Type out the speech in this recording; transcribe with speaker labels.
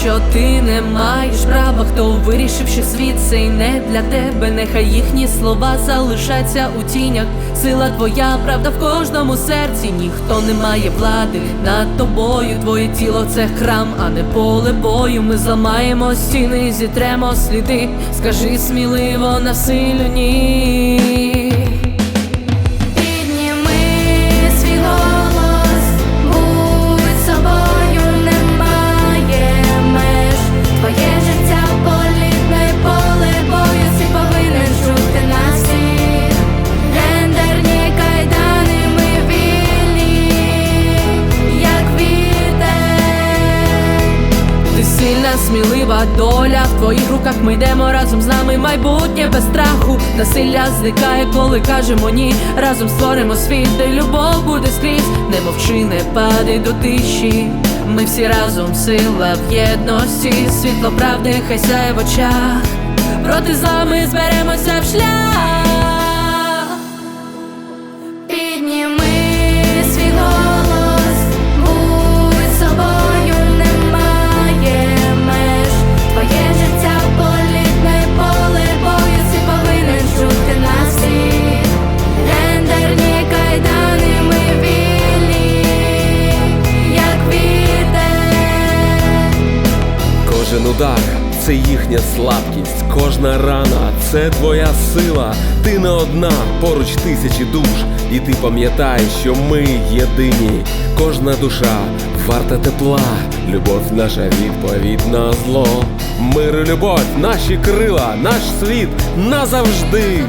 Speaker 1: що ти не маєш права, хто вирішив, що світ цей не для тебе. Нехай їхні слова залишаться у тінях. Сила твоя, правда в кожному серці. Ніхто не має влади над тобою. Твоє тіло це храм, а не поле бою. Ми зламаємо стіни, зітремо сліди. Скажи сміливо на силю ні. Ти сильна, смілива доля в твоїх руках ми йдемо разом з нами. Майбутнє без страху. Насилля зникає, коли кажемо ні. Разом створимо світ, де любов буде скрізь. Не мовчи, не падай до тиші. Ми всі разом сила в єдності. Світло правди, хай сяє в очах. Проти зла ми зберемося в шлях.
Speaker 2: Підніми
Speaker 3: Удар це їхня слабкість, кожна рана це твоя сила. Ти не одна, поруч тисячі душ, і ти пам'ятай, що ми єдині. Кожна душа варта тепла, любов наша відповідь на зло. Мир і любов, наші крила, наш світ назавжди.